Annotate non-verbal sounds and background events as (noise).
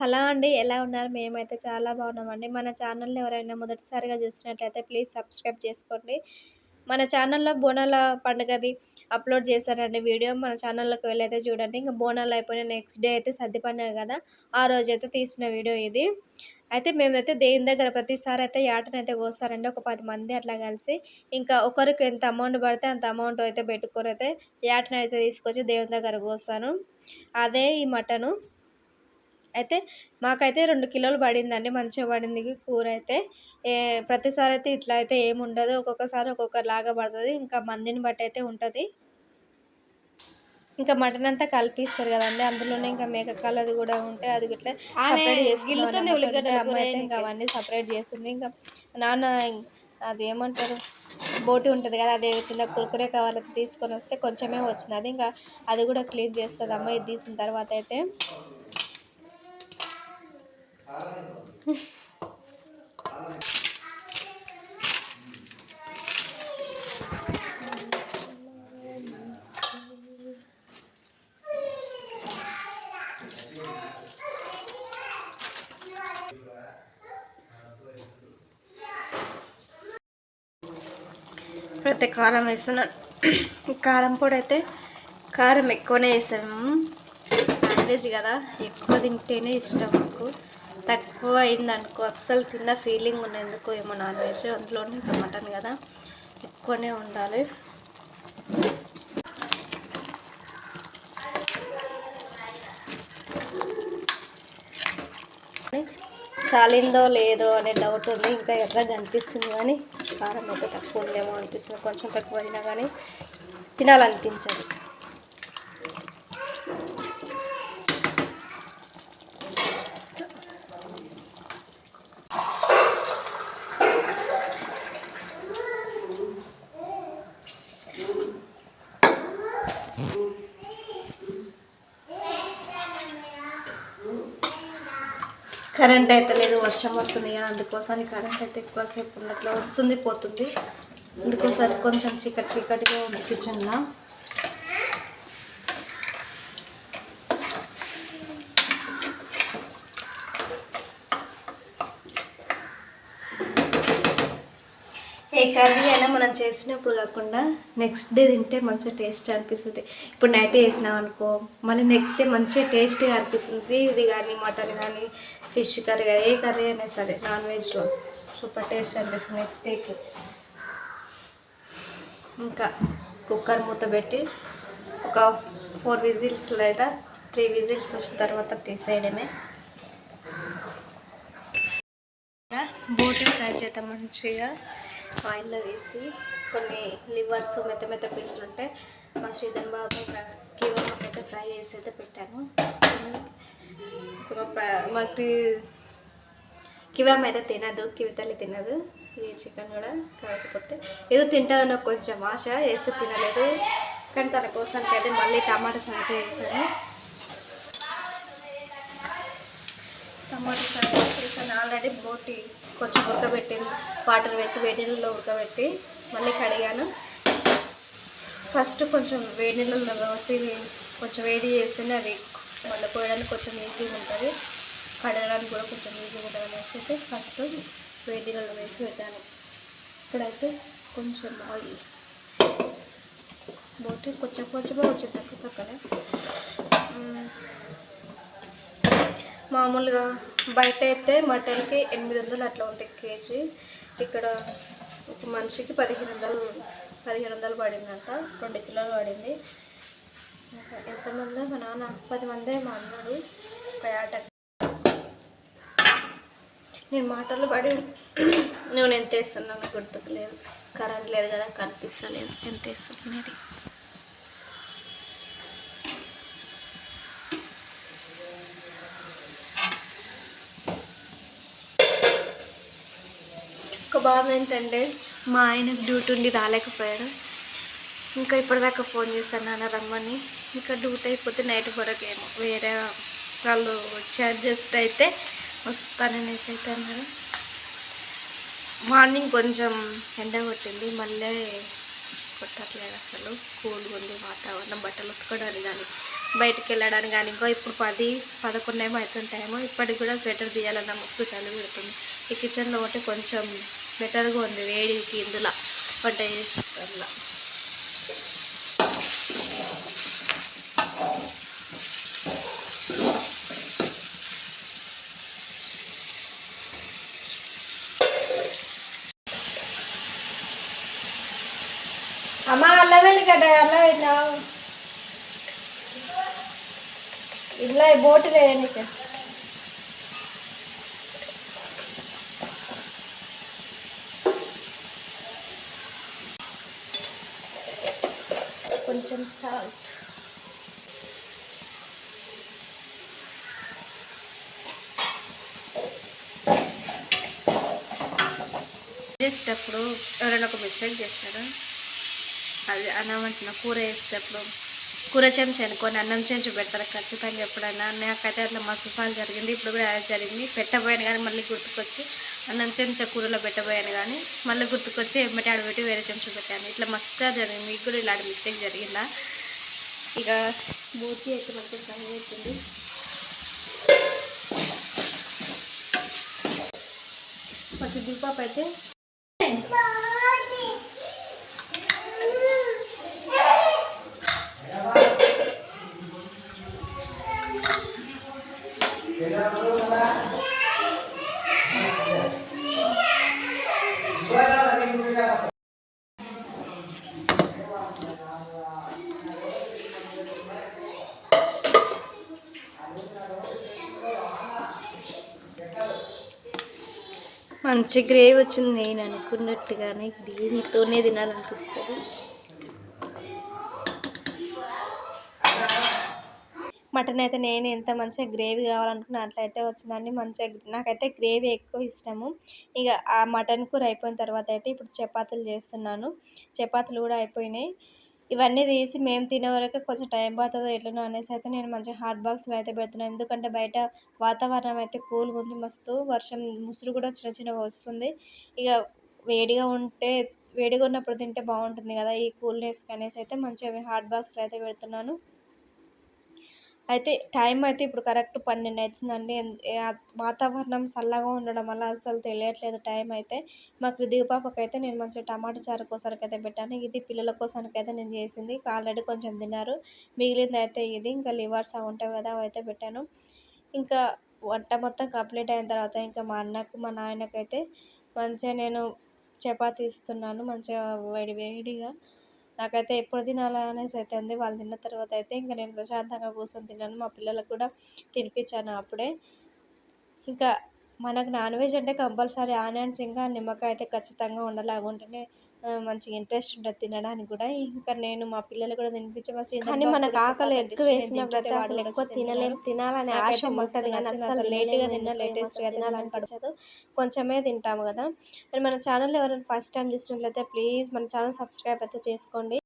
Hello అండి ఎలా ఉన్నారు? మేమైతే చాలా బాగున్నామండి. మన ఛానల్ని ఎవరైనా మొదటిసారిగా చూసినట్లయితే ప్లీజ్ సబ్స్క్రైబ్ చేసుకోండి. మన ఛానల్లో బోనాల పండుగది అప్లోడ్ చేశారండి వీడియో. మన ఛానల్లోకి వెళ్ళైతే చూడండి. ఇంకా బోనాలు అయిపోయిన నెక్స్ట్ డే అయితే సర్ది పండుగ కదా. ఆ రోజు అయితే తీసిన వీడియో ఇది. అయితే మేమైతే దేవుని దగ్గర ప్రతిసారి అయితే యాటనైతే కోస్తారండి ఒక పది మంది అట్లా కలిసి. ఇంకా ఒకరికి ఎంత అమౌంట్ పడితే అంత అమౌంట్ అయితే పెట్టుకొని అయితే యాటనైతే తీసుకొచ్చి దేవుని దగ్గర కోస్తాను అదే ఈ మటను. అయితే మాకైతే రెండు కిలోలు పడిందండి మంచిగా పడింది కూర అయితే ఏ ప్రతిసారి అయితే ఇట్లా అయితే ఏమి ఉండదు ఒక్కొక్కసారి ఒక్కొక్కలాగా పడుతుంది ఇంకా మందిని బట్టి అయితే ఉంటుంది. ఇంకా మటన్ అంతా కలిపిస్తారు కదండి అందులోనే ఇంకా మేక కలది కూడా ఉంటే అది ఇట్లా సపరేట్ చేసుకుంటుంది అయితే ఇంకా అవన్నీ సపరేట్ చేస్తుంది. ఇంకా నాన్న అది ఏమంటారు బోటి ఉంటుంది కదా అదే చిన్న కురుకురే కవర్లు తీసుకొని వస్తే కొంచెమే వచ్చింది అది ఇంకా అది కూడా క్లీన్ చేస్తుంది అమ్మ ఇది తీసిన తర్వాత అయితే. ప్రతి కారం వేస్తున్నాను కారం పొడి అయితే కారం ఎక్కువనే వేసాము నాన్ వెజ్ కదా ఎక్కువ తింటేనే ఇష్టం మాకు. తక్కువ అయిందనుకో అస్సలు తిన్న ఫీలింగ్ ఉంది ఎందుకో ఏమో నాన్ వెజ్ అందులోనే ఇంకా మటన్ కదా. ఎక్కువనే ఉండాలి. చాలిందో లేదో అనే డౌట్ ఉంది. ఇంకా ఎర్రగా అనిపిస్తుంది కానీ కారం అయితే తక్కువ ఉందేమో అనిపిస్తుంది. కొంచెం తక్కువ అయినా కానీ తినాలనిపించదు. కరెంట్ అయితే లేదు వర్షం వస్తుంది కదా అందుకోసం కరెంట్ అయితే ఎక్కువసేపు ఉన్నట్లు వస్తుంది పోతుంది. అందుకోసం కొంచెం చీకటి చీకటిగా ఉంది కిచెన్లో ఏ కర్రీ అయినా మనం చేసినప్పుడు కాకుండా నెక్స్ట్ డే తింటే మంచిగా టేస్ట్ అనిపిస్తుంది. ఇప్పుడు నైట్ వేసినాం అనుకో మళ్ళీ నెక్స్ట్ డే మంచిగా టేస్ట్గా అనిపిస్తుంది. ఇది కానీ మటన్ కానీ ఫిష్ కర్రీ ఏ కర్రీ అయినా సరే నాన్ వెజ్లో. సూపర్ టేస్ట్ అనిపిస్తుంది నెక్స్ట్ డేకి. ఇంకా కుక్కర్ మూత పెట్టి ఒక ఫోర్ విజిల్స్ లేదా త్రీ విజిల్స్ వచ్చిన తర్వాత తీసేయడమే. బోటి ఫ్రై చేద్దాం మంచిగా. ఆయిల్లో వేసి కొన్ని లివర్స్ మెత్త మెత్త పీసులు ఉంటాయి మా శ్రీధర్ బాబు కీవా అయితే ఫ్రై చేసి అయితే పెట్టాను. మాకు కివామ్ అయితే తినదు కివితల్లి తినదు. ఈ చికెన్ కూడా కాకపోతే ఏదో తింటుందని కొంచెం ఆశ వేస్తే తినలేదు. కానీ తన కోసానికి అయితే మళ్ళీ టమాటా సాగు వేసాను. టమాటా సాగు వేసాను. ఆల్రెడీ బోటి కొంచెం ఉడకబెట్టి వాటర్ వేసి వేడి నీళ్ళలో ఉడకబెట్టి మళ్ళీ కడిగాను. ఫస్ట్ కొంచెం వేడి నీళ్ళలో వేసి కొంచెం వేడి చేస్తేనే అది మళ్ళీ పోయడానికి కొంచెం ఈజీగా ఉంటుంది. కడగడానికి కూడా కొంచెం ఈజీగా ఉంటుంది అనేసి అయితే ఫస్ట్ వేడి నీళ్ళలో వేసి పెట్టాను. ఇక్కడైతే కొంచెం ఆయిల్. బోటి కొంచెం కొంచెమే వచ్చింది తక్కువ తక్కువ మామూలుగా బయట అయితే మటన్కి ఎనిమిది వందలు అట్లా ఉంటాయి కేజీ. ఇక్కడ ఒక మనిషికి పదిహేను వందలు పదిహేను వందలు పడిందంట. రెండు కిలోలు పడింది. ఎంతమందో మా నాన్న పది మందే మా అన్నాడు ఆట నేను మాటలు పడి (clears throat) నేను ఎంత వేస్తున్నాను గుర్తుకు లేదు. కరెంట్ లేదు కదా కనిపిస్తలేదు. ఎంత వేస్తున్నది ఒక బాబు ఏంటంటే మా ఆయనకు డ్యూటీ ఉండి రాలేకపోయాడు ఇంకా ఇప్పటిదాకా ఫోన్ చేశాను నాన్న రమ్మని. ఇంకా డ్యూటీ అయిపోతే నైట్ వరకు ఏమో వేరే వాళ్ళు వచ్చారు జస్ట్ అయితే వస్తాననేసి అయితే అన్నారు. మార్నింగ్ కొంచెం ఎండ కొట్టింది మళ్ళీ కొట్టట్లేదు అసలు. కూల్గా ఉంది వాతావరణం బట్టలు ఉతుకోవడానికి కానీ బయటికి వెళ్ళడానికి కానీ ఇంకో ఇప్పుడు పది పదకొండు ఏమో అవుతుంటాయేమో ఇప్పటికి కూడా స్వెటర్ తీయాలన్న ముక్కు చలి పెడుతుంది. ఈ కిచెన్లో ఒకటి కొంచెం బెటర్గా ఉంది వేడికి ఇందులో వంట చేసేటల్లా అమ్మ అల్లం వెళ్ళిగడ్డ అల్లం వెళ్ళావు ఇలా బోటు వేయండి కొంచెం సాల్ట్ చేసేటప్పుడు ఎవరైనా ఒక మిస్టేక్ చేస్తారా అది అన్నం కూర వేసేటప్పుడు కూర చెంచా అనుకోని అన్నం చెంచు పెడతారు ఖచ్చితంగా ఎప్పుడైనా నాకైతే అట్లా మస్తు జరిగింది. ఇప్పుడు కూడా అదే జరిగింది. పెట్టబోయాను కానీ మళ్ళీ గుర్తుకొచ్చి అన్నం చెంచా కూరలో పెట్టబోయాను కానీ మళ్ళీ గుర్తుకొచ్చి ఎమ్మటి ఆడబెట్టి వేరే చెంచు పెట్టాను ఇట్లా మస్తుగా జరిగింది. మీకు కూడా ఇలాంటి మిస్టేక్ జరిగిందా? ఇక మూర్తి అయితే మనకి ఫ్రై అవుతుంది కొంచెం దిల్పాపు అయితే మంచి గ్రేవీ వచ్చింది నేను అనుకున్నట్టుగానే దీనితోనే తినాలనిపిస్తుంది. మటన్ అయితే నేను ఎంత మంచిగా గ్రేవీ కావాలనుకున్నా అట్లయితే వచ్చిందండి. మంచిగా నాకైతే గ్రేవీ ఎక్కువ ఇష్టము. ఇక ఆ మటన్ కూర అయిపోయిన తర్వాత అయితే ఇప్పుడు చపాతీలు చేస్తున్నాను. చపాతీలు కూడా అయిపోయినాయి. ఇవన్నీ తీసి మేము తినే వరకు కొంచెం టైం పడుతుందో ఎట్లనో అనేసి అయితే నేను మంచిగా హాట్ బాక్స్లో అయితే పెడుతున్నాను ఎందుకంటే బయట వాతావరణం అయితే కూల్గా ఉంది మస్తు వర్షం ముసురు కూడా చిన్న చిన్నగా వస్తుంది. ఇక వేడిగా ఉంటే వేడిగా ఉన్నప్పుడు తింటే బాగుంటుంది కదా ఈ కూల్నెస్కి అనేసి అయితే మంచిగా హాట్ బాక్స్లో అయితే పెడుతున్నాను. అయితే టైం అయితే ఇప్పుడు కరెక్ట్ పన్నెండు అవుతుందండి వాతావరణం చల్లగా ఉండడం వల్ల అసలు తెలియట్లేదు టైం అయితే. మాకు దీపాపకి పాపకైతే నేను మంచిగా టమాటా చారు కోసానికి అయితే పెట్టాను. ఇది పిల్లల కోసానికి అయితే నేను చేసింది. ఆల్రెడీ కొంచెం తిన్నారు. మిగిలింది అయితే ఇది. ఇంకా లివర్స్ అవి ఉంటాయి కదా అవి అయితే పెట్టాను. ఇంకా వంట మొత్తం కంప్లీట్ అయిన తర్వాత ఇంకా మా అన్నకు మా నాయనకైతే మంచిగా నేను చపాతీ ఇస్తున్నాను. మంచిగా వేడి వేడిగా. నాకైతే ఎప్పుడు తినాలా అనేసి అయితే ఉంది. వాళ్ళు తిన్న తర్వాత అయితే ఇంకా నేను ప్రశాంతంగా కూర్చొని తిన్నాను. మా పిల్లలకు కూడా తినిపించాను అప్పుడే. ఇంకా మనకు నాన్ వెజ్ అంటే కంపల్సరీ ఆనియన్స్ ఇంకా నిమ్మకాయ అయితే ఖచ్చితంగా ఉండాలి అవి ఉంటేనే మంచిగా ఇంట్రెస్ట్ ఉంటుంది తినడానికి కూడా. ఇంకా నేను మా పిల్లలు కూడా తినిపించవచ్చు కానీ మనకు ఆకలి ఎక్కువ వేసినప్పుడు అసలు ఎక్కువ తినలేము తినాలని ఆశ ఉంటుంది కానీ అసలు లేట్గా తిన్నా లేటెస్ట్గా తినాలనిపించదు కొంచెమే తింటాము కదా. మరి మన ఛానల్ ఎవరైనా ఫస్ట్ టైం చూసినట్లయితే ప్లీజ్ మన ఛానల్ సబ్స్క్రైబ్ అయితే చేసుకోండి.